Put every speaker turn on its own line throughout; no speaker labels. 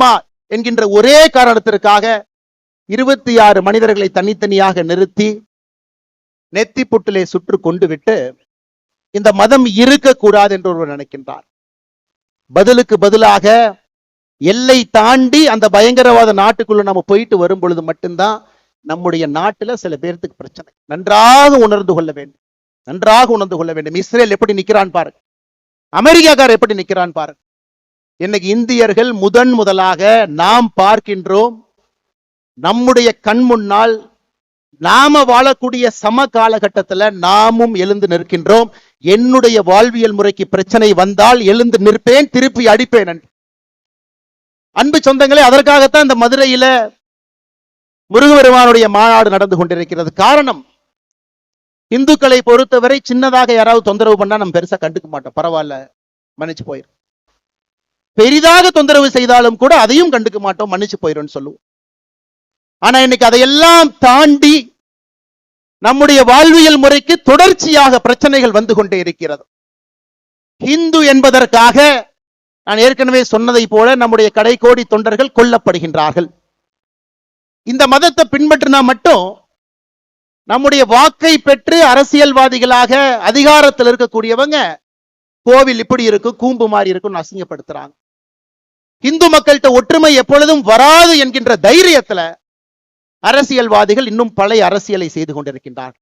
என்கின்ற ஒரே காரணத்திற்காக இருபத்தி ஆறு மனிதர்களை தனித்தனியாக நிறுத்தி நெத்தி புட்டிலே சுற்று கொண்டு விட்டு இந்த மதம் இருக்கக்கூடாது என்று ஒருவர் நினைக்கின்றார். பதிலுக்கு பதிலாக எல்லை தாண்டி அந்த பயங்கரவாத நாட்டுக்குள்ள நம்ம போயிட்டு வரும் பொழுது மட்டும்தான் நம்முடைய நாட்டுல சில பேர்த்துக்கு பிரச்சனை. நன்றாக உணர்ந்து கொள்ள வேண்டும். நன்றாக உணர்ந்து கொள்ள வேண்டும். இஸ்ரேல் எப்படி நிக்கிறான் பாருங்க. அமெரிக்காக்கார் எப்படி நிக்கிறான் பாருங்க. இன்னைக்கு இந்தியர்கள் முதன் முதலாக நாம் பார்க்கின்றோம். நம்முடைய கண் முன்னால் நாம வாழக்கூடிய சம காலகட்டத்துல நாமும் எழுந்து நிற்கின்றோம். என்னுடைய வாழ்வியல் முறைக்கு பிரச்சனை வந்தால் எழுந்து நிற்பேன் திருப்பி அடிப்பேன் அன்பு சொந்தங்களே அதற்காகத்தான் இந்த மதுரையில முருகபெருமானுடைய மாநாடு நடந்து கொண்டிருக்கிறது. காரணம் இந்துக்களை பொறுத்தவரை சின்னதாக யாராவது தொந்தரவு பண்ணா நம்ம பெருசா கண்டுக்க மாட்டோம். பரவாயில்ல மன்னிச்சு போயிரு பெரிதாக தொந்தரவு செய்தாலும் கூட அதையும் கண்டுக்க மாட்டோம் மன்னிச்சு போயிடும் சொல்லுவோம். ஆனா இன்னைக்கு அதையெல்லாம் தாண்டி நம்முடைய வாழ்வியல் முறைக்கு தொடர்ச்சியாக பிரச்சனைகள் வந்து கொண்டே இருக்கிறது. ஹிந்து என்பதற்காக நான் ஏற்கனவே சொன்னதை போல நம்முடைய கடைக்கோடி தொண்டர்கள் கொல்லப்படுகின்றார்கள். இந்த மதத்தை பின்பற்றினா மட்டும் நம்முடைய வாக்கை பெற்று அரசியல்வாதிகளாக அதிகாரத்தில் இருக்கக்கூடியவங்க கோவில் இப்படி இருக்கும் கூம்பு மாதிரி இருக்கும்னு அசிங்கப்படுத்துறாங்க. இந்து மக்கள்கிட்ட ஒற்றுமை எப்பொழுதும் வராது என்கின்ற தைரியத்துல அரசியல்வாதிகள் இன்னும் பழைய அரசியலை செய்து கொண்டிருக்கின்றார்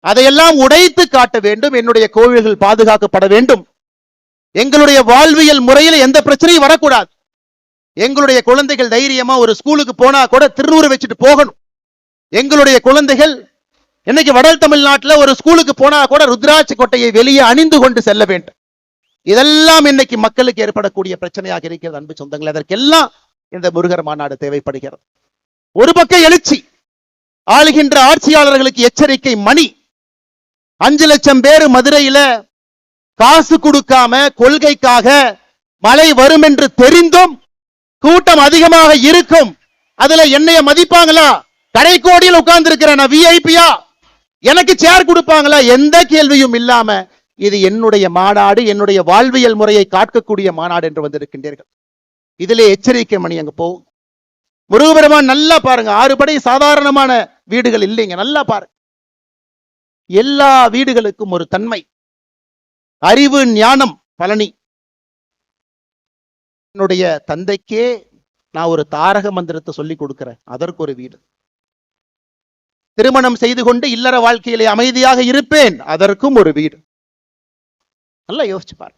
அதையெல்லாம் உடைத்து காட்ட வேண்டும் என்னுடைய கோவில்கள் பாதுகாக்கப்பட வேண்டும். எங்களுடைய வாழ்வியல் முறையில் எந்த பிரச்சனையும் வரக்கூடாது. எங்களுடைய குழந்தைகள் தைரியமா ஒரு ஸ்கூலுக்கு போனா கூட திருநூறு வச்சுட்டு போகணும். எங்களுடைய குழந்தைகள் இன்னைக்கு வடல் தமிழ்நாட்டில் ஒரு ஸ்கூலுக்கு போனா கூட ருத்ராட்சி கொட்டையை வெளியே அணிந்து கொண்டு செல்ல வேண்டும். இதெல்லாம் இன்னைக்கு மக்களுக்கு ஏற்படக்கூடிய பிரச்சனையாக இருக்கிறது அன்பு சொந்தங்கள். அதற்கெல்லாம் இந்த முருகர் மாநாடு தேவைப்படுகிறது. ஒரு பக்கம் எழுச்சி ஆளுகின்ற ஆட்சியாளர்களுக்கு எச்சரிக்கை மணி. அஞ்சு லட்சம் பேர் மதுரையில காசு கொடுக்காம கொள்கைக்காக மழை வரும் என்று தெரிந்தும் கூட்டம் அதிகமாக இருக்கும். அதுல என்னைய மதிப்பாங்களா? கடைக்கோடியில் உட்கார்ந்து இருக்கிறேன் நான் விஐபியா எனக்கு சேர் கொடுப்பாங்களா? எந்த கேள்வியும் இல்லாம இது என்னுடைய மாநாடு என்னுடைய வாழ்வியல் முறையை காக்கக்கூடிய மாநாடு என்று வந்திருக்கின்றீர்கள். இதிலே எச்சரிக்கை மணி அங்க போகும். முருகபெருமான் நல்லா பாருங்க. ஆறு படை சாதாரணமான வீடுகள் இல்லைங்க. நல்லா பாருங்க. எல்லா வீடுகளுக்கும் ஒரு தன்மை. அறிவு ஞானம் பழனி. என்னுடைய தந்தைக்கே நான் ஒரு தாரக மந்திரத்தை சொல்லி கொடுக்கிறேன். அதற்கு ஒரு வீடு. திருமணம் செய்து கொண்டு இல்லற வாழ்க்கையிலே அமைதியாக இருப்பேன். அதற்கும் ஒரு வீடு. நல்லா யோசிச்சு பாரு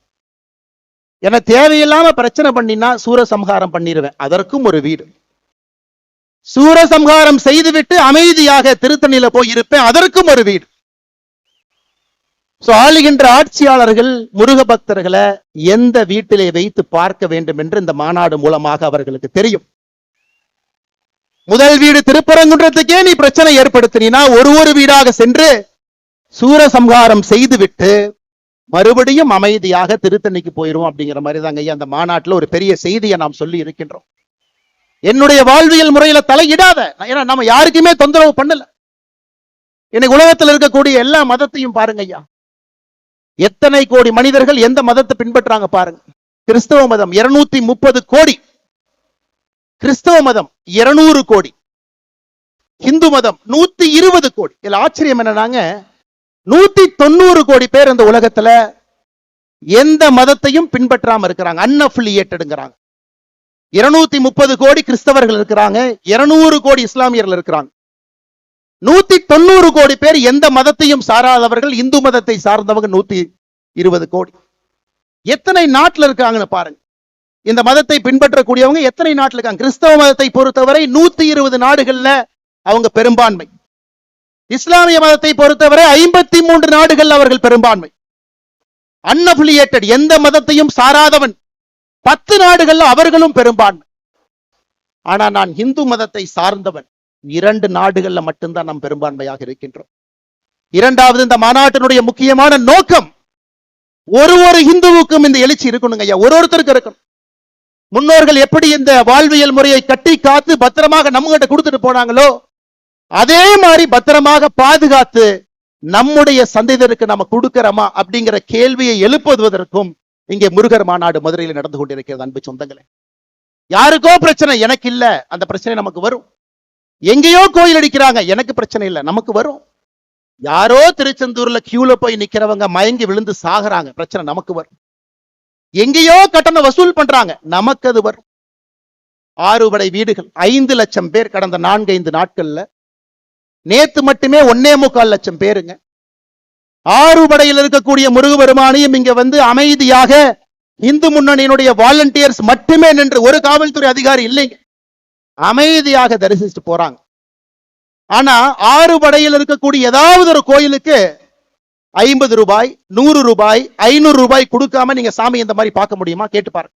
என தேவையில்லாம பிரச்சனை பண்ணினா சூரசம்ஹாரம் பண்ணிடுவேன் அதற்கும் ஒரு வீடு. சூரசம்ஹாரம் செய்துவிட்டு அமைதியாக திருத்தணியில போய் இருப்பேன். அதற்கும் ஒரு வீடு. சோ ஆளுகின்ற ஆட்சியாளர்கள் முருக பக்தர்களை எந்த வீட்டிலே வைத்து பார்க்க வேண்டும் என்று இந்த மாநாடு மூலமாக அவர்களுக்கு தெரியும். முதல் வீடு திருப்பரங்குன்றத்துக்கே நீ பிரச்சனை ஏற்படுத்தினா ஒரு ஒரு வீடாக சென்று சூரசம்ஹாரம் செய்துவிட்டு மறுபடியும் அமைதியாக திருத்தணிக்கு போயிரும் அப்படிங்கிற மாதிரி தாங்க ஐயா அந்த மாநாட்டுல ஒரு பெரிய செய்தியை நாம் சொல்லி இருக்கின்றோம். என்னுடைய வாழ்வியல் முறையில தலையிடாத ஏன்னா நம்ம யாருக்குமே தொந்தரவு பண்ணல. இன்னைக்கு உலகத்தில் இருக்கக்கூடிய எல்லா மதத்தையும் பாருங்க ஐயா. எத்தனை கோடி மனிதர்கள் எந்த மதத்தை பின்பற்றாங்க பாருங்க. கிறிஸ்தவ மதம் இருநூத்தி முப்பது கோடி. கிறிஸ்தவ மதம் இருநூறு கோடி. இந்து மதம் நூத்தி இருபது கோடி. இதுல ஆச்சரியம் என்னன்னாங்க நூத்தி தொண்ணூறு கோடி பேர் இந்த உலகத்துல எந்த மதத்தையும் பின்பற்றாம இருக்கிறாங்க அன்அஃபிலியேட்டடுங்கிறாங்க இருநூத்தி முப்பது கோடி கிறிஸ்தவர்கள் இருக்கிறாங்க இருநூறு கோடி இஸ்லாமியர்கள் இருக்கிறாங்க. நூத்தி தொண்ணூறு கோடி பேர் எந்த மதத்தையும் சாராதவர்கள் இந்து மதத்தை சார்ந்தவங்க நூத்தி இருபது கோடி. எத்தனை நாட்டுல இருக்காங்கன்னு பாருங்க. இந்த மதத்தை பின்பற்றக்கூடியவங்க எத்தனை நாட்டுல இருக்காங்க? கிறிஸ்தவ மதத்தை பொறுத்தவரை நூத்தி இருபது நாடுகள்ல அவங்க பெரும்பான்மை. இஸ்லாமிய மதத்தை பொறுத்தவரை ஐம்பத்தி மூன்று நாடுகள் அவர்கள் பெரும்பான்மை. அன்அபிலியேட்டட் எந்த மதத்தையும் சாராதவன். பத்து நாடுகள்ல அவர்களும் பெரும்பான்மை. ஆனா நான் இந்து மதத்தை சார்ந்தவன். இரண்டு நாடுகள்ல மட்டும்தான் நாம் பெரும்பான்மையாக இருக்கின்றோம். இரண்டாவது இந்த மாநாட்டினுடைய முக்கியமான நோக்கம் ஒரு ஒரு இந்துவுக்கும் இந்த எழுச்சி இருக்கணுங்க ஐயா. ஒரு ஒருத்தருக்கு இருக்கணும். முன்னோர்கள் எப்படி இந்த வாழ்வியல் முறையை கட்டி காத்து பத்திரமாக நம்மகிட்ட கொடுத்துட்டு போனாங்களோ அதே மாதிரி பத்திரமாக பாதுகாத்து நம்முடைய சந்ததியருக்கு நம்ம கொடுக்கிறோமா அப்படிங்கிற கேள்வியை எழுப்புவதற்கும் இங்கே முருகர் மாநாடு மதுரையில் நடந்து கொண்டிருக்கிறது அன்பு சொந்தங்களே. யாருக்கோ பிரச்சனை எனக்கு இல்ல அந்த பிரச்சனை நமக்கு வரும். எங்கேயோ கோயில் அடிக்கிறாங்க எனக்கு பிரச்சனை இல்லை நமக்கு வரும். யாரோ திருச்செந்தூர்ல கியூல போய் நிக்கிறவங்க மயங்கி விழுந்து சாகுறாங்க பிரச்சனை நமக்கு வரும். எங்கேயோ கட்டணம் வசூல் பண்றாங்க நமக்கு அது வரும். ஆறுபடை வீடுகள் ஐந்து லட்சம் பேர் கடந்த நான்கு ஐந்து நாட்கள்ல நேத்து மட்டுமே ஒன்னே முக்கால் லட்சம் பேருங்க. ஆறுபடையில் இருக்கக்கூடிய முருகபெருமானையும் இங்க வந்து அமைதியாக இந்து முன்னணியினுடைய வாலண்டியர்ஸ் மட்டுமே நின்று ஒரு காவல்துறை அதிகாரி இல்லைங்க. அமைதியாக தரிசிச்சுட்டு போறாங்க. ஆனா ஆறு படையில் இருக்கக்கூடிய ஏதாவது ஒரு கோயிலுக்கு ஐம்பது ரூபாய் நூறு ரூபாய் ஐநூறு ரூபாய் கொடுக்காம நீங்க சாமி இந்த மாதிரி பார்க்க முடியுமா? கேட்டு பாருங்க.